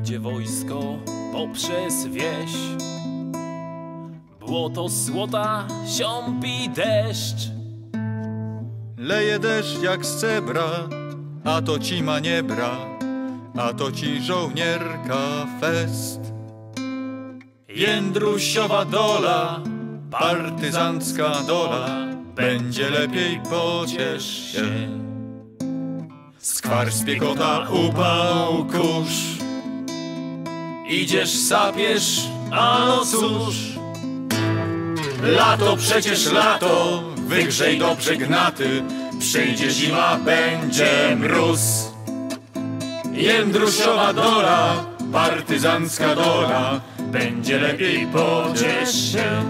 Idzie wojsko poprzez wieś Błoto złota siąpi deszcz Leje deszcz jak z cebra, a to ci maniebra, a to ci żołnierka fest. Jędrusiowa dola, partyzancka dola, będzie lepiej pociesz się. Skwar spiekota, upał, kurz, idziesz, sapiesz, a no cóż. Lato przecież lato, wygrzej dobrze gnaty, przyjdzie zima, będzie mróz. Jędrusiowa dola, partyzancka dola, będzie lepiej pociesz się.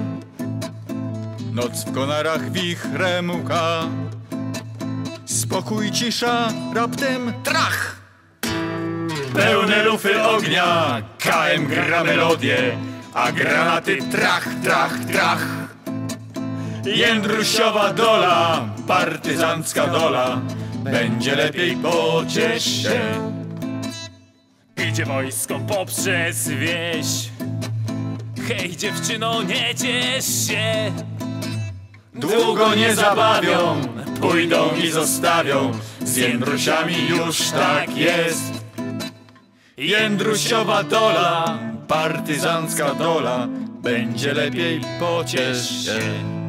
Noc w konarach wichrem łka, spokój, cisza, raptem trach. Pełne lufy ognia, KM gra melodię, a granaty trach, trach, trach. Jędrusiowa dola, partyzancka dola, będzie lepiej pociesz się. Idzie wojsko poprzez wieś Hej dziewczyno, nie ciesz się Długo nie zabawią, pójdą i zostawią, z Jędrusiami już tak jest. Jędrusiowa dola, partyzancka dola, będzie lepiej pociesz się.